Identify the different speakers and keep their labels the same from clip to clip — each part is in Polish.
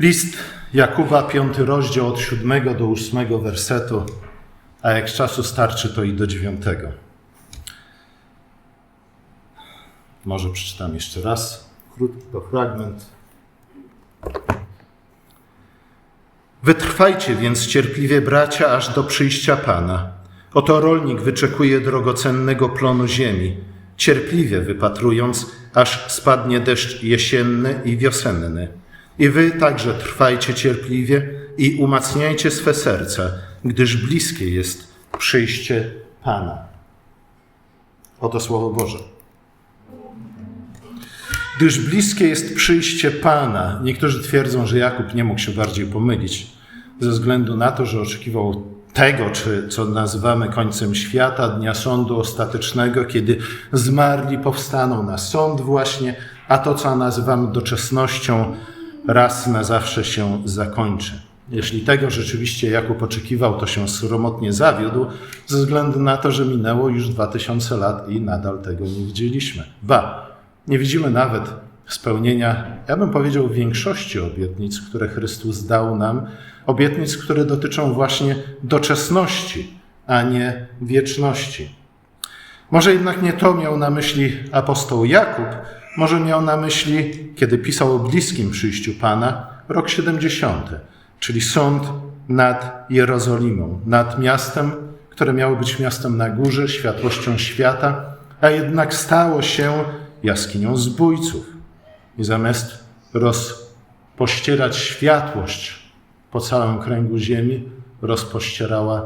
Speaker 1: List Jakuba, piąty rozdział od siódmego do ósmego wersetu, a jak czasu starczy, to i do dziewiątego. Może przeczytam jeszcze raz krótko fragment. Wytrwajcie więc cierpliwie, bracia, aż do przyjścia Pana. Oto rolnik wyczekuje drogocennego plonu ziemi, cierpliwie wypatrując, aż spadnie deszcz jesienny i wiosenny. I wy także trwajcie cierpliwie i umacniajcie swe serca, gdyż bliskie jest przyjście Pana. Oto Słowo Boże. Gdyż bliskie jest przyjście Pana. Niektórzy twierdzą, że Jakub nie mógł się bardziej pomylić, ze względu na to, że oczekiwał tego, czy co nazywamy końcem świata, dnia sądu ostatecznego, kiedy zmarli powstaną na sąd właśnie, a to, co nazywamy doczesnością, raz na zawsze się zakończy. Jeśli tego rzeczywiście Jakub oczekiwał, to się sromotnie zawiódł, ze względu na to, że minęło już 2000 lat i nadal tego nie widzieliśmy. Ba, nie widzimy nawet spełnienia, ja bym powiedział, większości obietnic, które Chrystus dał nam, obietnic, które dotyczą właśnie doczesności, a nie wieczności. Może jednak nie to miał na myśli apostoł Jakub, może miał na myśli, kiedy pisał o bliskim przyjściu Pana, rok 70, czyli sąd nad Jerozolimą, nad miastem, które miało być miastem na górze, światłością świata, a jednak stało się jaskinią zbójców. I zamiast rozpościerać światłość po całym kręgu ziemi, rozpościerała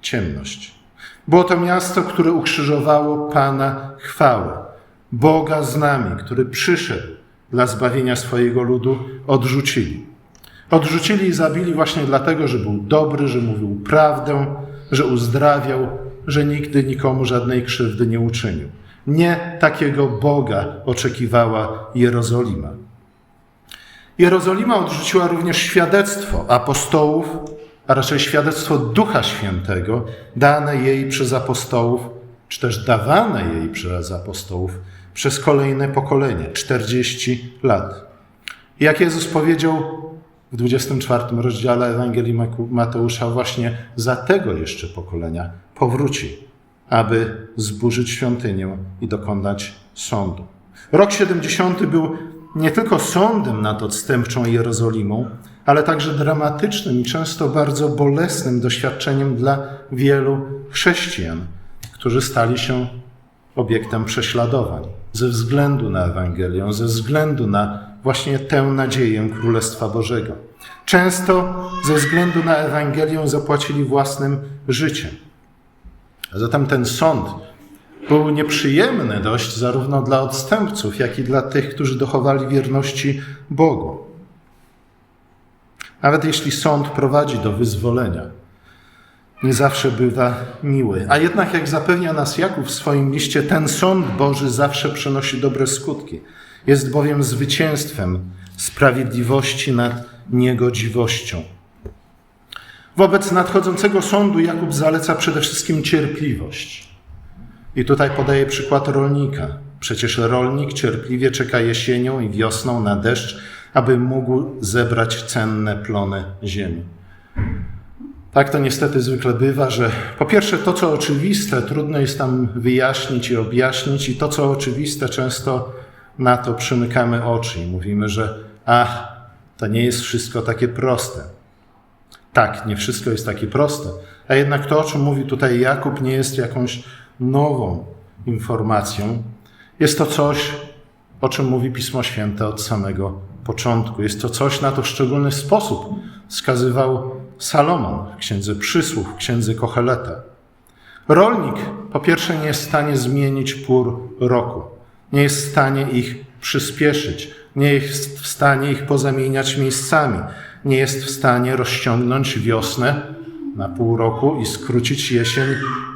Speaker 1: ciemność. Było to miasto, które ukrzyżowało Pana chwałę. Boga z nami, który przyszedł dla zbawienia swojego ludu, odrzucili. Odrzucili i zabili właśnie dlatego, że był dobry, że mówił prawdę, że uzdrawiał, że nigdy nikomu żadnej krzywdy nie uczynił. Nie takiego Boga oczekiwała Jerozolima. Jerozolima odrzuciła również świadectwo apostołów, a raczej świadectwo Ducha Świętego, dane jej przez apostołów, czy też dawane jej przez apostołów przez kolejne pokolenie 40 lat. Jak Jezus powiedział w 24 rozdziale Ewangelii Mateusza, właśnie za tego jeszcze pokolenia powróci, aby zburzyć świątynię i dokonać sądu. Rok 70 był nie tylko sądem nad odstępczą Jerozolimą, ale także dramatycznym i często bardzo bolesnym doświadczeniem dla wielu chrześcijan, którzy stali się obiektem prześladowań ze względu na Ewangelię, ze względu na właśnie tę nadzieję Królestwa Bożego. Często ze względu na Ewangelię zapłacili własnym życiem. A zatem ten sąd był nieprzyjemny dość zarówno dla odstępców, jak i dla tych, którzy dochowali wierności Bogu. Nawet jeśli sąd prowadzi do wyzwolenia, nie zawsze bywa miły. A jednak, jak zapewnia nas Jakub w swoim liście, ten sąd Boży zawsze przynosi dobre skutki. Jest bowiem zwycięstwem sprawiedliwości nad niegodziwością. Wobec nadchodzącego sądu Jakub zaleca przede wszystkim cierpliwość. I tutaj podaje przykład rolnika. Przecież rolnik cierpliwie czeka jesienią i wiosną na deszcz, aby mógł zebrać cenne plony ziemi. Tak to niestety zwykle bywa, że po pierwsze to, co oczywiste, trudno jest tam wyjaśnić i objaśnić, i to, co oczywiste, często na to przymykamy oczy i mówimy, że ach, to nie jest wszystko takie proste. Tak, nie wszystko jest takie proste, a jednak to, o czym mówi tutaj Jakub, nie jest jakąś nową informacją. Jest to coś, o czym mówi Pismo Święte od samego początku. Jest to coś, na to w szczególny sposób wskazywał Salomon w Księdze Przysłów, w Księdze Kocheleta. Rolnik po pierwsze nie jest w stanie zmienić pór roku, nie jest w stanie ich przyspieszyć, nie jest w stanie ich pozamieniać miejscami, nie jest w stanie rozciągnąć wiosnę na pół roku i skrócić jesień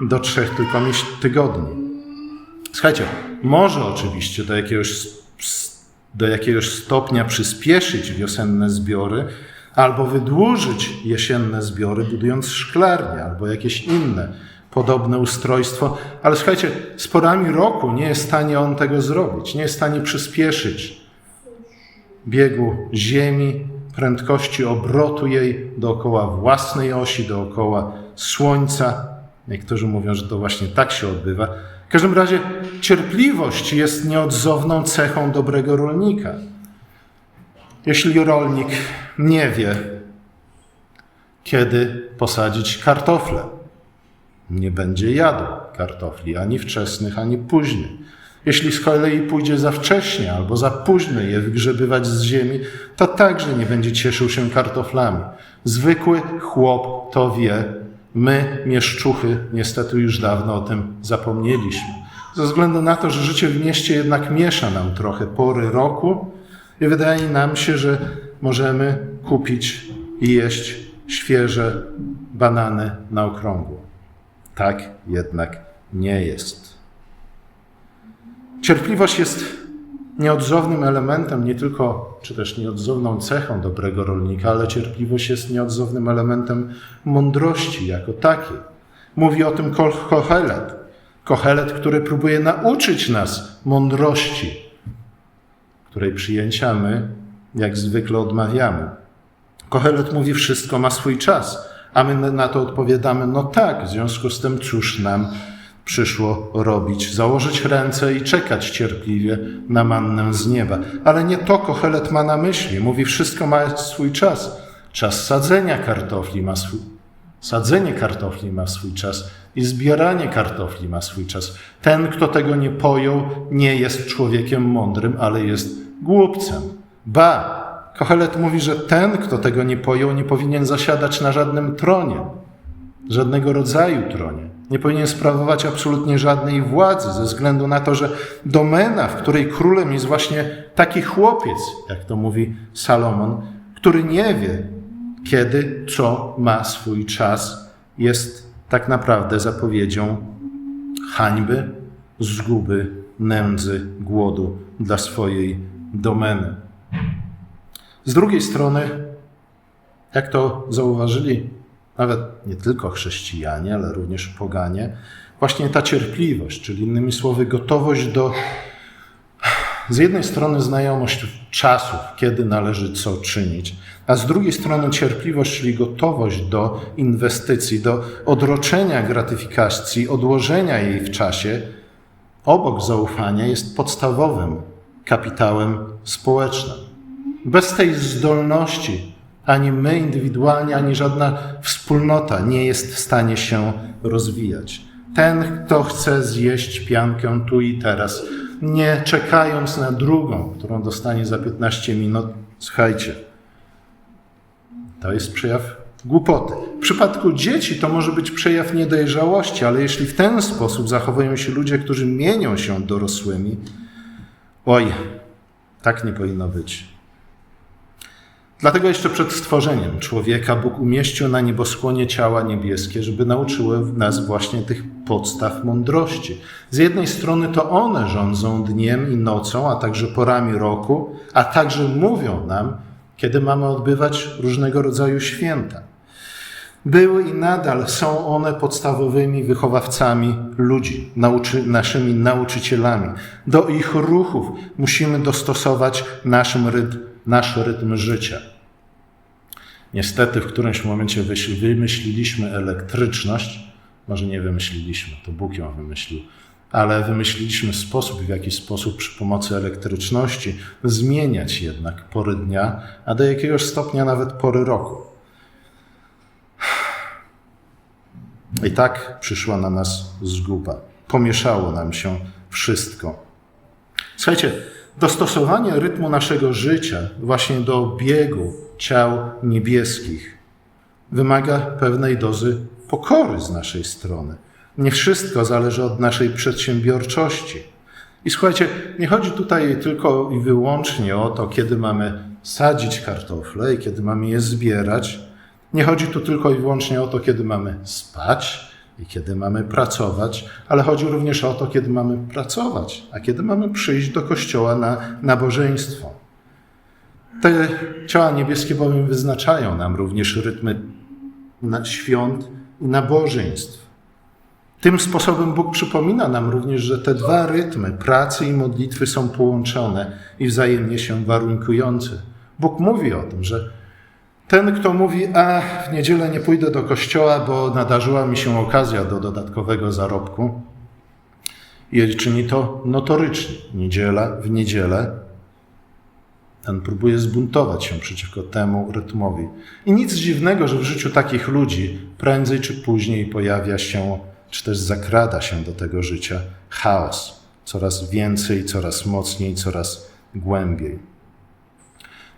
Speaker 1: do trzech tylko tygodni. Słuchajcie, może oczywiście do jakiegoś, do jakiegoś stopnia przyspieszyć wiosenne zbiory, albo wydłużyć jesienne zbiory, budując szklarnię albo jakieś inne podobne ustrojstwo, ale słuchajcie, z porami roku nie jest w stanie on tego zrobić, nie jest w stanie przyspieszyć biegu ziemi prędkości obrotu jej dookoła własnej osi, dookoła Słońca. Niektórzy mówią, że to właśnie tak się odbywa. W każdym razie cierpliwość jest nieodzowną cechą dobrego rolnika. Jeśli rolnik nie wie, kiedy posadzić kartofle, nie będzie jadł kartofli ani wczesnych, ani późnych. Jeśli z kolei pójdzie za wcześnie albo za późno je wygrzebywać z ziemi, to także nie będzie cieszył się kartoflami. Zwykły chłop to wie. My, mieszczuchy, niestety już dawno o tym zapomnieliśmy. Ze względu na to, że życie w mieście jednak miesza nam trochę pory roku i wydaje nam się, że możemy kupić i jeść świeże banany na okrągło. Tak jednak nie jest. Cierpliwość jest nieodzownym elementem, nie tylko, czy też nieodzowną cechą dobrego rolnika, ale cierpliwość jest nieodzownym elementem mądrości jako takiej. Mówi o tym Ko- Kohelet. Kohelet, który próbuje nauczyć nas mądrości, której przyjęcia my, jak zwykle, odmawiamy. Kohelet mówi, wszystko ma swój czas, a my na to odpowiadamy, no tak, w związku z tym cóż nam przyszło robić? Założyć ręce i czekać cierpliwie na mannę z nieba. Ale nie to Kohelet ma na myśli. Mówi, wszystko ma swój czas. Czas sadzenia kartofli ma swój, sadzenie kartofli ma swój czas i zbieranie kartofli ma swój czas. Ten, kto tego nie pojął, nie jest człowiekiem mądrym, ale jest głupcem. Ba, Kohelet mówi, że ten, kto tego nie pojął, nie powinien zasiadać na żadnym tronie, żadnego rodzaju tronie. Nie powinien sprawować absolutnie żadnej władzy, ze względu na to, że domena, w której królem jest właśnie taki chłopiec, jak to mówi Salomon, który nie wie, kiedy co ma swój czas, jest tak naprawdę zapowiedzią hańby, zguby, nędzy, głodu dla swojej domeny. Z drugiej strony, jak to zauważyli nawet nie tylko chrześcijanie, ale również poganie, właśnie ta cierpliwość, czyli innymi słowy gotowość do z jednej strony znajomość czasów, kiedy należy co czynić, a z drugiej strony cierpliwość, czyli gotowość do inwestycji, do odroczenia gratyfikacji, odłożenia jej w czasie, obok zaufania jest podstawowym kapitałem społecznym. Bez tej zdolności ani my indywidualnie, ani żadna wspólnota nie jest w stanie się rozwijać. Ten, kto chce zjeść piankę tu i teraz, nie czekając na drugą, którą dostanie za 15 minut, słuchajcie, to jest przejaw głupoty. W przypadku dzieci to może być przejaw niedojrzałości, ale jeśli w ten sposób zachowują się ludzie, którzy mienią się dorosłymi, oj, tak nie powinno być. Dlatego jeszcze przed stworzeniem człowieka Bóg umieścił na nieboskłonie ciała niebieskie, żeby nauczyły nas właśnie tych podstaw mądrości. Z jednej strony to one rządzą dniem i nocą, a także porami roku, a także mówią nam, kiedy mamy odbywać różnego rodzaju święta. Były i nadal są one podstawowymi wychowawcami ludzi, nauczy, naszymi nauczycielami. Do ich ruchów musimy dostosować naszym rytm, nasz rytm życia. Niestety w którymś momencie wymyśliliśmy elektryczność, może nie wymyśliliśmy, to Bóg ją wymyślił, ale wymyśliliśmy sposób, w jaki sposób przy pomocy elektryczności zmieniać jednak pory dnia, a do jakiegoś stopnia nawet pory roku. I tak przyszła na nas zguba. Pomieszało nam się wszystko. Słuchajcie, dostosowanie rytmu naszego życia właśnie do biegu ciał niebieskich wymaga pewnej dozy pokory z naszej strony. Nie wszystko zależy od naszej przedsiębiorczości. I słuchajcie, nie chodzi tutaj tylko i wyłącznie o to, kiedy mamy sadzić kartofle i kiedy mamy je zbierać. Nie chodzi tu tylko i wyłącznie o to, kiedy mamy spać i kiedy mamy pracować, ale chodzi również o to, kiedy mamy pracować, a kiedy mamy przyjść do kościoła na nabożeństwo. Te ciała niebieskie bowiem wyznaczają nam również rytmy świąt i nabożeństw. Tym sposobem Bóg przypomina nam również, że te dwa rytmy, pracy i modlitwy, są połączone i wzajemnie się warunkujące. Bóg mówi o tym, że Ten, kto mówi, a w niedzielę nie pójdę do kościoła, bo nadarzyła mi się okazja do dodatkowego zarobku, i czyni to notorycznie, niedziela w niedzielę, ten próbuje zbuntować się przeciwko temu rytmowi. I nic dziwnego, że w życiu takich ludzi prędzej czy później pojawia się, czy też zakrada się do tego życia chaos. Coraz więcej, coraz mocniej, coraz głębiej.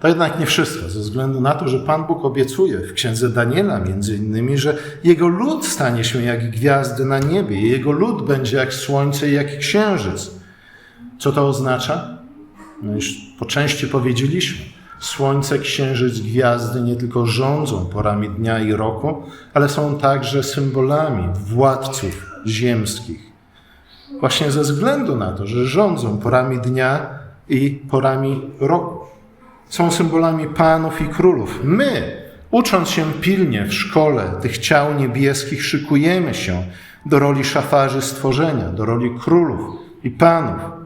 Speaker 1: To jednak nie wszystko, ze względu na to, że Pan Bóg obiecuje w księdze Daniela między innymi, że jego lud stanie się jak gwiazdy na niebie, jego lud będzie jak słońce i jak księżyc. Co to oznacza? No już po części powiedzieliśmy. Słońce, księżyc, gwiazdy nie tylko rządzą porami dnia i roku, ale są także symbolami władców ziemskich. Właśnie ze względu na to, że rządzą porami dnia i porami roku. Są symbolami panów i królów. My, ucząc się pilnie w szkole tych ciał niebieskich, szykujemy się do roli szafarzy stworzenia, do roli królów i panów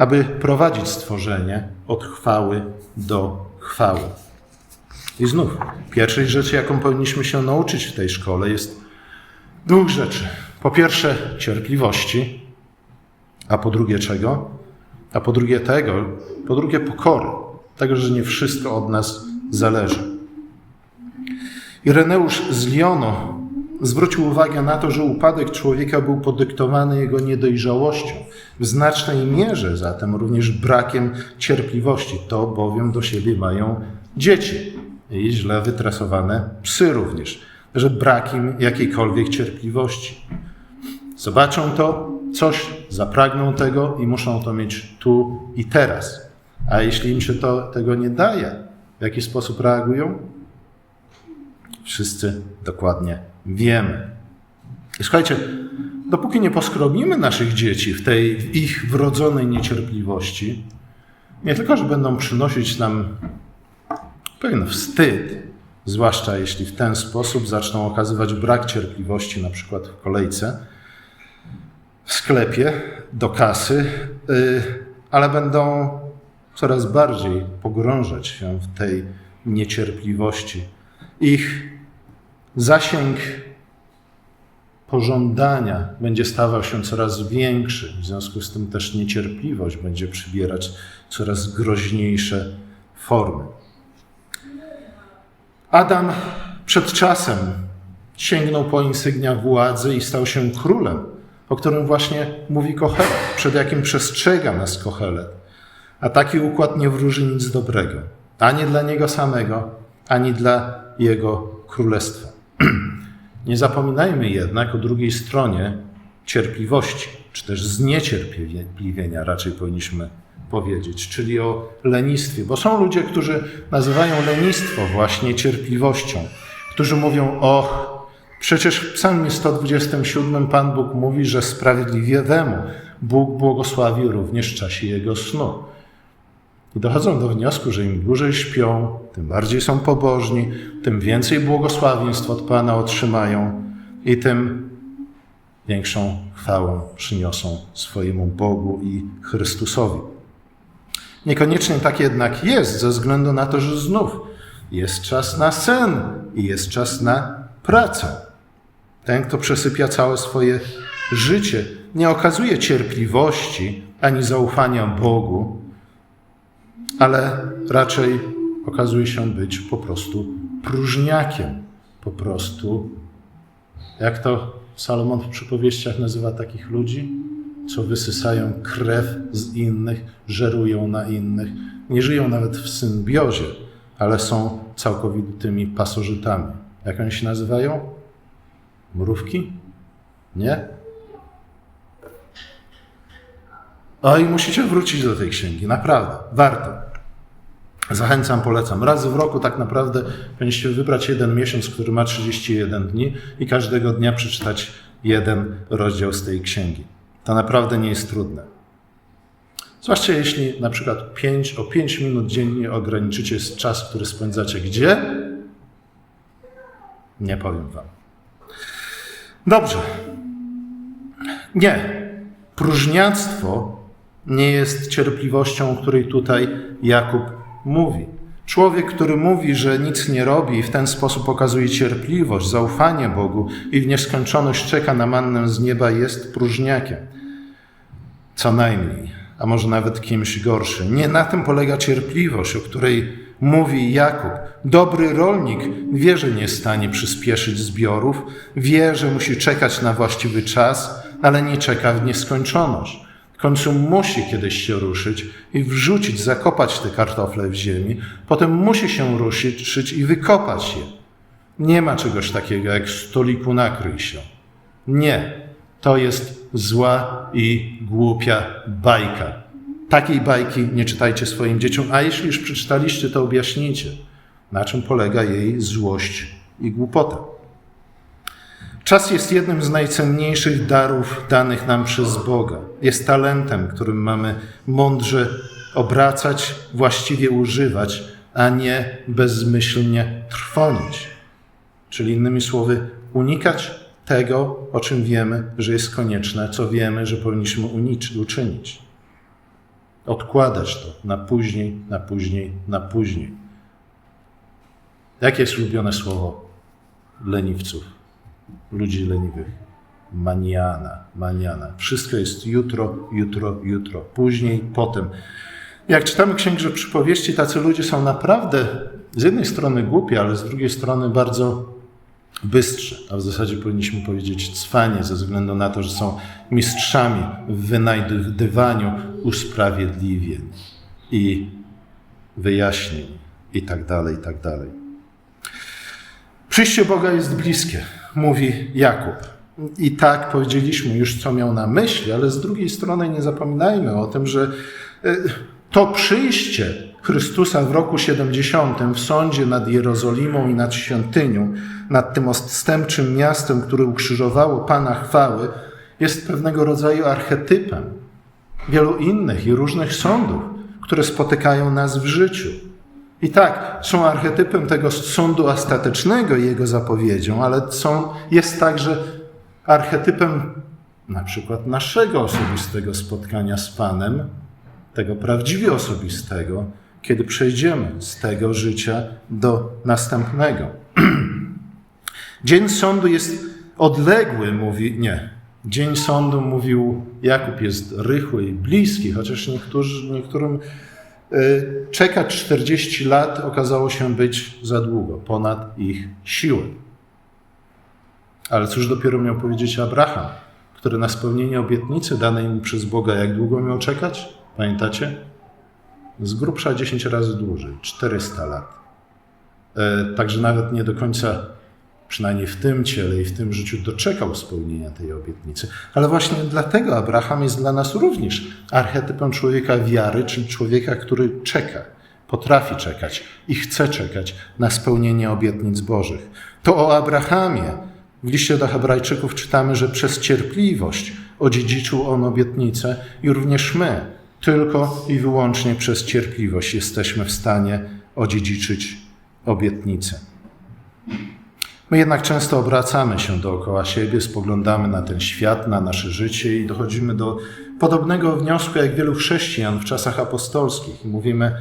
Speaker 1: aby prowadzić stworzenie od chwały do chwały. I znów, pierwszej rzeczy, jaką powinniśmy się nauczyć w tej szkole, jest dwóch rzeczy. Po pierwsze, cierpliwości, a po drugie czego? A po drugie tego, po drugie pokory, tego, że nie wszystko od nas zależy. Ireneusz z Lyonu zwrócił uwagę na to, że upadek człowieka był podyktowany jego niedojrzałością, w znacznej mierze zatem również brakiem cierpliwości. To bowiem do siebie mają dzieci i źle wytresowane psy również, że brak im jakiejkolwiek cierpliwości. Zobaczą to, coś, zapragną tego i muszą to mieć tu i teraz. A jeśli im się to, tego nie daje, w jaki sposób reagują? Wszyscy dokładnie wiemy. I słuchajcie, dopóki nie poskrobimy naszych dzieci w tej w ich wrodzonej niecierpliwości, nie tylko, że będą przynosić nam pewien wstyd, zwłaszcza jeśli w ten sposób zaczną okazywać brak cierpliwości, na przykład w kolejce, w sklepie, do kasy, yy, ale będą coraz bardziej pogrążać się w tej niecierpliwości. Ich zasięg pożądania będzie stawał się coraz większy, w związku z tym też niecierpliwość będzie przybierać coraz groźniejsze formy. Adam przed czasem sięgnął po insygnia władzy i stał się królem, o którym właśnie mówi Kohelet, przed jakim przestrzega nas Kohelet. A taki układ nie wróży nic dobrego, ani dla niego samego, ani dla jego królestwa. Nie zapominajmy jednak o drugiej stronie cierpliwości, czy też zniecierpliwienia raczej powinniśmy powiedzieć, czyli o lenistwie, bo są ludzie, którzy nazywają lenistwo właśnie cierpliwością, którzy mówią: Och, przecież w Psalmie 127 Pan Bóg mówi, że sprawiedliwiemu Bóg błogosławi również w czasie jego snu. Dochodzą do wniosku, że im dłużej śpią, tym bardziej są pobożni, tym więcej błogosławieństw od Pana otrzymają i tym większą chwałę przyniosą swojemu Bogu i Chrystusowi. Niekoniecznie tak jednak jest, ze względu na to, że znów jest czas na sen i jest czas na pracę. Ten, kto przesypia całe swoje życie, nie okazuje cierpliwości ani zaufania Bogu, ale raczej okazuje się być po prostu próżniakiem. Po prostu, jak to Salomon w przypowieściach nazywa takich ludzi, co wysysają krew z innych, żerują na innych, nie żyją nawet w symbiozie, ale są całkowitymi pasożytami. Jak oni się nazywają? Mrówki? Nie? Oj, musicie wrócić do tej księgi, naprawdę, warto. Zachęcam, polecam. Raz w roku tak naprawdę powinniście wybrać jeden miesiąc, który ma 31 dni i każdego dnia przeczytać jeden rozdział z tej księgi. To naprawdę nie jest trudne. Zwłaszcza jeśli na przykład 5, o 5 minut dziennie ograniczycie czas, który spędzacie gdzie? Nie powiem wam. Dobrze. Nie. Próżniactwo nie jest cierpliwością, o której tutaj Jakub mówi. Człowiek, który mówi, że nic nie robi i w ten sposób okazuje cierpliwość, zaufanie Bogu i w nieskończoność czeka na mannę z nieba, jest próżniakiem. Co najmniej, a może nawet kimś gorszym. Nie na tym polega cierpliwość, o której mówi Jakub. Dobry rolnik wie, że nie stanie przyspieszyć zbiorów, wie, że musi czekać na właściwy czas, ale nie czeka w nieskończoność. W końcu musi kiedyś się ruszyć i wrzucić, zakopać te kartofle w ziemi, potem musi się ruszyć i wykopać je. Nie ma czegoś takiego jak stoliku nakryj się. Nie, to jest zła i głupia bajka. Takiej bajki nie czytajcie swoim dzieciom, a jeśli już przeczytaliście, to objaśnijcie, na czym polega jej złość i głupota. Czas jest jednym z najcenniejszych darów danych nam przez Boga. Jest talentem, którym mamy mądrze obracać, właściwie używać, a nie bezmyślnie trwonić. Czyli innymi słowy, unikać tego, o czym wiemy, że jest konieczne, co wiemy, że powinniśmy uczynić. Odkładać to na później, na później, na później. Jakie jest ulubione słowo leniwców, ludzi leniwych? Maniana, maniana. Wszystko jest jutro, jutro, jutro, później, potem. Jak czytamy księgę przypowieści, tacy ludzie są naprawdę z jednej strony głupi, ale z drugiej strony bardzo bystrzy, a w zasadzie powinniśmy powiedzieć cwanie, ze względu na to, że są mistrzami w wynajdywaniu usprawiedliwień i wyjaśnień i tak dalej, i tak dalej. Przyjście Boga jest bliskie, mówi Jakub. I tak powiedzieliśmy już, co miał na myśli, ale z drugiej strony nie zapominajmy o tym, że e, to przyjście Chrystusa w roku 70 w sądzie nad Jerozolimą i nad świątynią, nad tym odstępczym miastem, które ukrzyżowało Pana chwały, jest pewnego rodzaju archetypem wielu innych i różnych sądów, które spotykają nas w życiu. I tak, są archetypem tego sądu ostatecznego i jego zapowiedzią, ale są, jest także archetypem na przykład naszego osobistego spotkania z Panem, tego prawdziwie osobistego, kiedy przejdziemy z tego życia do następnego. Dzień sądu jest odległy, mówi, nie. Dzień sądu, mówił Jakub, jest rychły i bliski, chociaż niektórzy, niektórym czekać 40 lat okazało się być za długo, ponad ich siły. Ale cóż dopiero miał powiedzieć Abraham, który na spełnienie obietnicy danej mu przez Boga, jak długo miał czekać? Pamiętacie? z grubsza 10 razy dłużej 400 lat. E, także nawet nie do końca, przynajmniej w tym ciele i w tym życiu, doczekał spełnienia tej obietnicy. Ale właśnie dlatego Abraham jest dla nas również archetypem człowieka wiary, czyli człowieka, który czeka, potrafi czekać i chce czekać na spełnienie obietnic Bożych. To o Abrahamie w liście do Hebrajczyków czytamy, że przez cierpliwość odziedziczył on obietnicę i również my, tylko i wyłącznie przez cierpliwość jesteśmy w stanie odziedziczyć obietnicę. My jednak często obracamy się dookoła siebie, spoglądamy na ten świat, na nasze życie i dochodzimy do podobnego wniosku jak wielu chrześcijan w czasach apostolskich. I mówimy,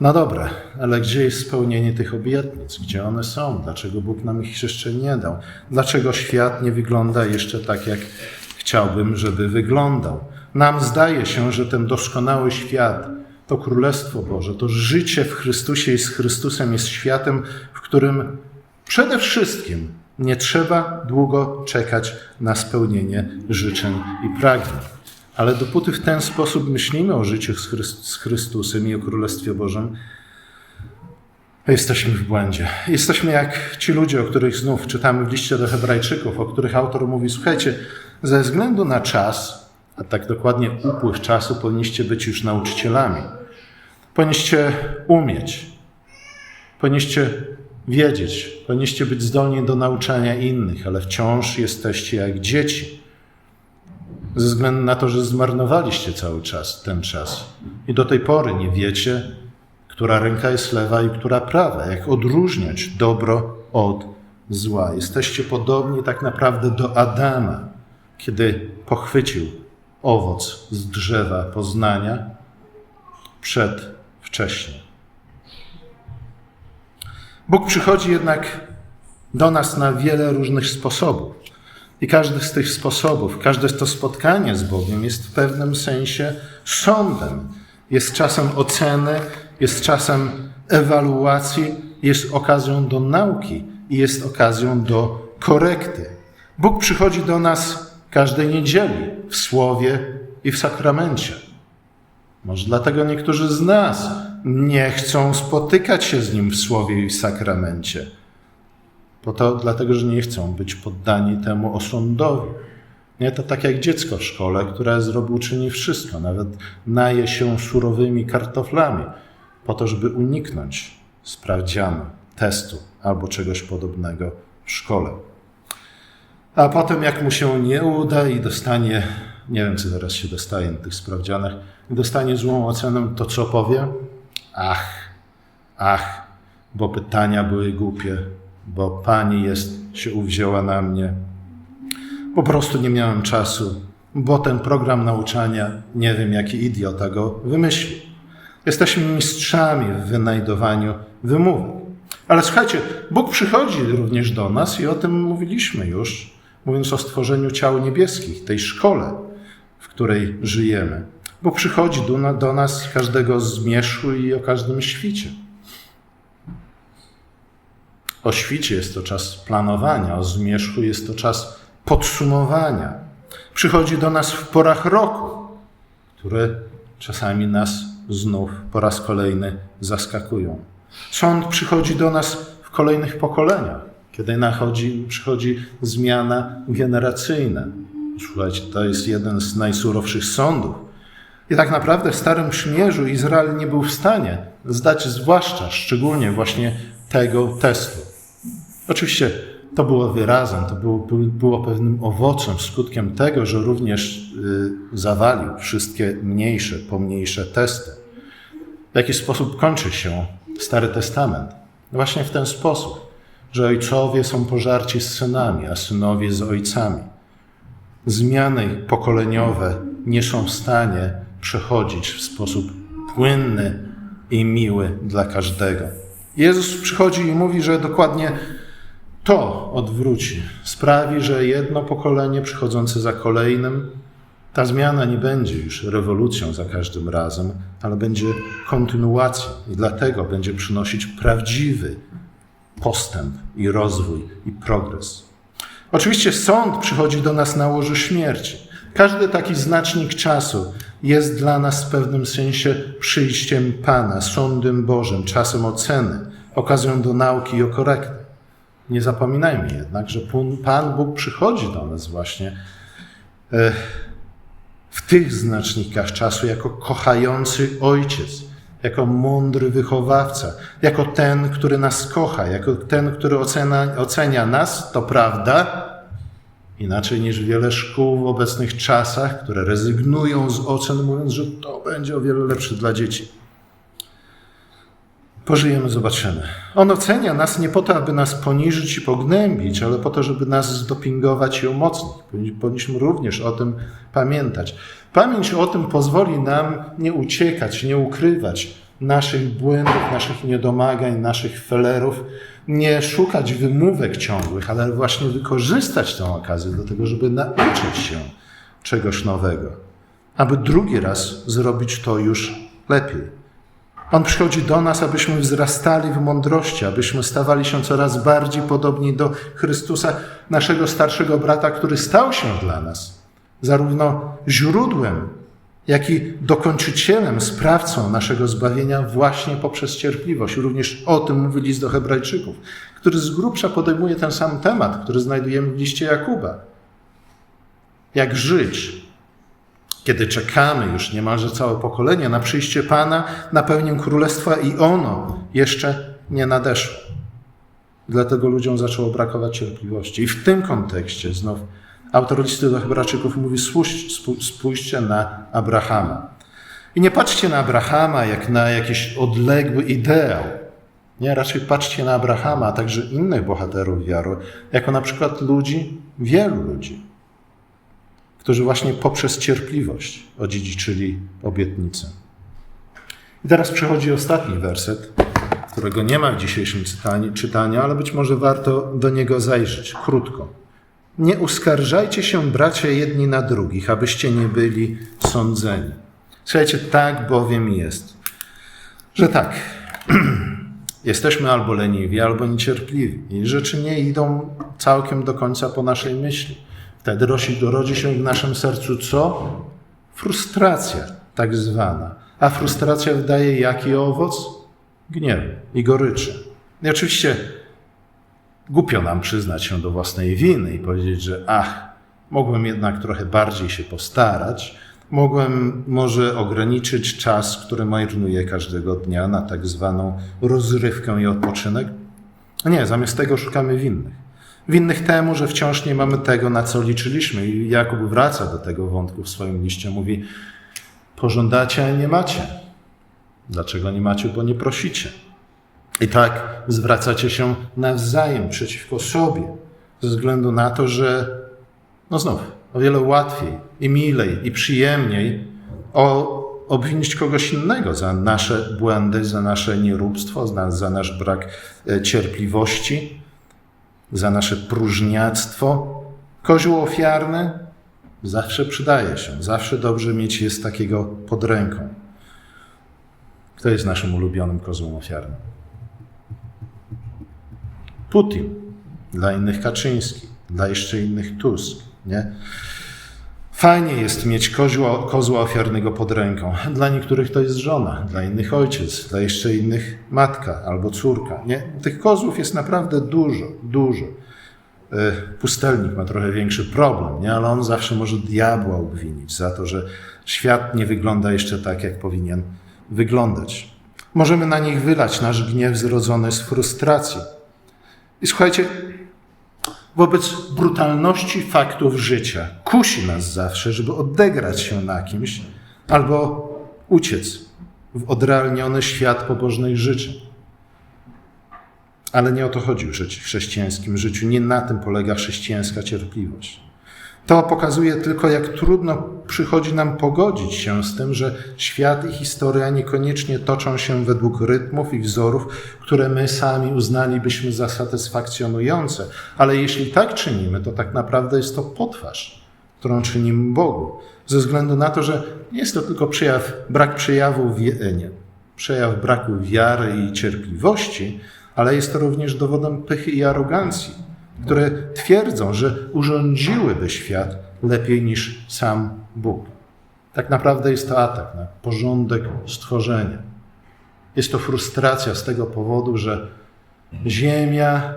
Speaker 1: no dobra, ale gdzie jest spełnienie tych obietnic? Gdzie one są? Dlaczego Bóg nam ich jeszcze nie dał? Dlaczego świat nie wygląda jeszcze tak, jak chciałbym, żeby wyglądał? Nam zdaje się, że ten doskonały świat to Królestwo Boże, to życie w Chrystusie i z Chrystusem jest światem, w którym przede wszystkim nie trzeba długo czekać na spełnienie życzeń i pragnień. Ale dopóty w ten sposób myślimy o życiu z Chrystusem i o Królestwie Bożym, jesteśmy w błędzie. Jesteśmy jak ci ludzie, o których znów czytamy w liście do Hebrajczyków, o których autor mówi: Słuchajcie, ze względu na czas, a tak dokładnie upływ czasu, powinniście być już nauczycielami. Powinniście umieć, powinniście wiedzieć, powinniście być zdolni do nauczania innych, ale wciąż jesteście jak dzieci. Ze względu na to, że zmarnowaliście cały czas, ten czas. I do tej pory nie wiecie, która ręka jest lewa i która prawa, jak odróżniać dobro od zła. Jesteście podobni tak naprawdę do Adama, kiedy pochwycił owoc z drzewa poznania przedwcześnie. Bóg przychodzi jednak do nas na wiele różnych sposobów. I każdy z tych sposobów, każde to spotkanie z Bogiem jest w pewnym sensie sądem. Jest czasem oceny, jest czasem ewaluacji, jest okazją do nauki i jest okazją do korekty. Bóg przychodzi do nas każdej niedzieli w słowie i w sakramencie. Może dlatego niektórzy z nas nie chcą spotykać się z Nim w słowie i w sakramencie. Bo to dlatego, że nie chcą być poddani temu osądowi. Nie, to tak jak dziecko w szkole, które zrobi, uczyni wszystko, nawet naje się surowymi kartoflami, po to, żeby uniknąć sprawdzianu, testu albo czegoś podobnego w szkole. A potem, jak mu się nie uda i dostanie, nie wiem, co teraz się dostaje na tych sprawdzianach, dostanie złą ocenę, to co powie? Ach, ach, bo pytania były głupie, bo pani jest, się uwzięła na mnie. Po prostu nie miałem czasu, bo ten program nauczania, nie wiem jaki idiota go wymyślił. Jesteśmy mistrzami w wynajdowaniu wymówek. Ale słuchajcie, Bóg przychodzi również do nas i o tym mówiliśmy już, mówiąc o stworzeniu ciał niebieskich, tej szkole, w której żyjemy. Bóg przychodzi do, do nas każdego zmierzchu i o każdym świcie. O świcie jest to czas planowania, o zmierzchu jest to czas podsumowania. Przychodzi do nas w porach roku, które czasami nas znów po raz kolejny zaskakują. Sąd przychodzi do nas w kolejnych pokoleniach, kiedy nachodzi, przychodzi zmiana generacyjna. Słuchajcie, to jest jeden z najsurowszych sądów. I tak naprawdę w Starym Przymierzu Izrael nie był w stanie zdać zwłaszcza, szczególnie właśnie tego testu. Oczywiście to było wyrazem, to było, było pewnym owocem, skutkiem tego, że również y, zawalił wszystkie mniejsze, pomniejsze testy. W jaki sposób kończy się Stary Testament? Właśnie w ten sposób, że ojcowie są pożarci z synami, a synowie z ojcami. Zmiany pokoleniowe nie są w stanie przechodzić w sposób płynny i miły dla każdego. Jezus przychodzi i mówi, że dokładnie to odwróci, sprawi, że jedno pokolenie przychodzące za kolejnym, ta zmiana nie będzie już rewolucją za każdym razem, ale będzie kontynuacją i dlatego będzie przynosić prawdziwy postęp i rozwój i progres. Oczywiście sąd przychodzi do nas na łożu śmierci. Każdy taki znacznik czasu jest dla nas w pewnym sensie przyjściem Pana, sądem Bożym, czasem oceny, okazją do nauki i o korekty. Nie zapominajmy jednak, że Pan Bóg przychodzi do nas właśnie e, w tych znacznikach czasu jako kochający ojciec, jako mądry wychowawca, jako ten, który nas kocha, jako ten, który ocenia, ocenia nas, to prawda, inaczej niż wiele szkół w obecnych czasach, które rezygnują z ocen, mówiąc, że to będzie o wiele lepsze dla dzieci. Pożyjemy, zobaczymy. On ocenia nas nie po to, aby nas poniżyć i pognębić, ale po to, żeby nas zdopingować i umocnić. Powinniśmy również o tym pamiętać. Pamięć o tym pozwoli nam nie uciekać, nie ukrywać naszych błędów, naszych niedomagań, naszych felerów, nie szukać wymówek ciągłych, ale właśnie wykorzystać tę okazję do tego, żeby nauczyć się czegoś nowego, aby drugi raz zrobić to już lepiej. On przychodzi do nas, abyśmy wzrastali w mądrości, abyśmy stawali się coraz bardziej podobni do Chrystusa, naszego starszego brata, który stał się dla nas zarówno źródłem, jak i dokończycielem, sprawcą naszego zbawienia właśnie poprzez cierpliwość. Również o tym mówi list do Hebrajczyków, który z grubsza podejmuje ten sam temat, który znajdujemy w liście Jakuba. Jak żyć kiedy czekamy już niemalże całe pokolenie na przyjście Pana, na pełnię królestwa i ono jeszcze nie nadeszło. Dlatego ludziom zaczęło brakować cierpliwości. I w tym kontekście znów autor listy do Hebrajczyków mówi: spójrzcie na Abrahama. I nie patrzcie na Abrahama jak na jakiś odległy ideał. Nie, raczej patrzcie na Abrahama, a także innych bohaterów wiary, jako na przykład ludzi, wielu ludzi, którzy właśnie poprzez cierpliwość odziedziczyli obietnicę. I teraz przechodzi ostatni werset którego nie ma w dzisiejszym czytaniu, ale być może warto do niego zajrzeć krótko. Nie uskarżajcie się, bracia, jedni na drugich, abyście nie byli sądzeni. Słuchajcie, tak bowiem jest, że tak, jesteśmy albo leniwi, albo niecierpliwi i rzeczy nie idą całkiem do końca po naszej myśli. Wtedy rodzi, się w naszym sercu co? Frustracja, tak zwana. A frustracja wydaje jaki owoc? Gniew i goryczy. I oczywiście głupio nam przyznać się do własnej winy i powiedzieć, że ach, mogłem jednak trochę bardziej się postarać, mogłem może ograniczyć czas, który marnuję każdego dnia na tak zwaną rozrywkę i odpoczynek. Nie, zamiast tego szukamy winnych. Winnych temu, że wciąż nie mamy tego, na co liczyliśmy. I Jakub wraca do tego wątku w swoim liście. Mówi, pożądacie, a nie macie. Dlaczego nie macie? Bo nie prosicie. I tak zwracacie się nawzajem przeciwko sobie, ze względu na to, że, no znów, o wiele łatwiej i milej i przyjemniej o, obwinić kogoś innego za nasze błędy, za nasze nieróbstwo, za, za nasz brak e, cierpliwości, za nasze próżniactwo. Kozioł ofiarny zawsze przydaje się, zawsze dobrze mieć jest takiego pod ręką. Kto jest naszym ulubionym kozłem ofiarnym? Putin, dla innych Kaczyński, dla jeszcze innych Tusk. Nie? Fajnie jest mieć kozła, kozła ofiarnego pod ręką. Dla niektórych to jest żona, dla innych ojciec, dla jeszcze innych matka albo córka. Nie? Tych kozłów jest naprawdę dużo, dużo. E, Pustelnik ma trochę większy problem, nie? ale on zawsze może diabła obwinić za to, że świat nie wygląda jeszcze tak, jak powinien wyglądać. Możemy na nich wylać nasz gniew zrodzony z frustracji. I słuchajcie, wobec brutalności faktów życia kusi nas zawsze, żeby odegrać się na kimś albo uciec w odrealniony świat pobożnych życzeń. Ale nie o to chodzi w chrześcijańskim życiu. Nie na tym polega chrześcijańska cierpliwość. To pokazuje tylko, jak trudno przychodzi nam pogodzić się z tym, że świat i historia niekoniecznie toczą się według rytmów i wzorów, które my sami uznalibyśmy za satysfakcjonujące. Ale jeśli tak czynimy, to tak naprawdę jest to potwarz, którą czynimy Bogu. Ze względu na to, że nie jest to tylko przejaw, brak przejawu, wie- nie, przejaw braku wiary i cierpliwości, ale jest to również dowodem pychy i arogancji, które twierdzą, że urządziłyby świat lepiej niż sam Bóg. Tak naprawdę jest to atak na porządek stworzenia. Jest to frustracja z tego powodu, że Ziemia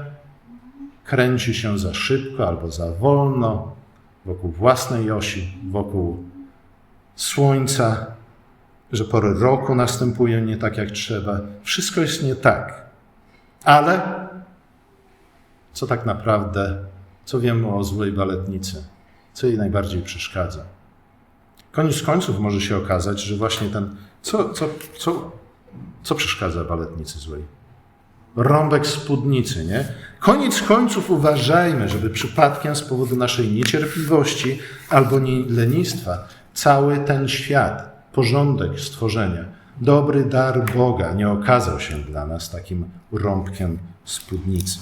Speaker 1: kręci się za szybko albo za wolno wokół własnej osi, wokół Słońca, że pory roku następują nie tak jak trzeba. Wszystko jest nie tak. Ale co tak naprawdę, co wiemy o złej baletnicy, co jej najbardziej przeszkadza. Koniec końców może się okazać, że właśnie ten, co, co, co, co przeszkadza baletnicy złej? Rąbek spódnicy, nie? Koniec końców uważajmy, żeby przypadkiem z powodu naszej niecierpliwości albo lenistwa cały ten świat, porządek stworzenia, dobry dar Boga nie okazał się dla nas takim rąbkiem spódnicy.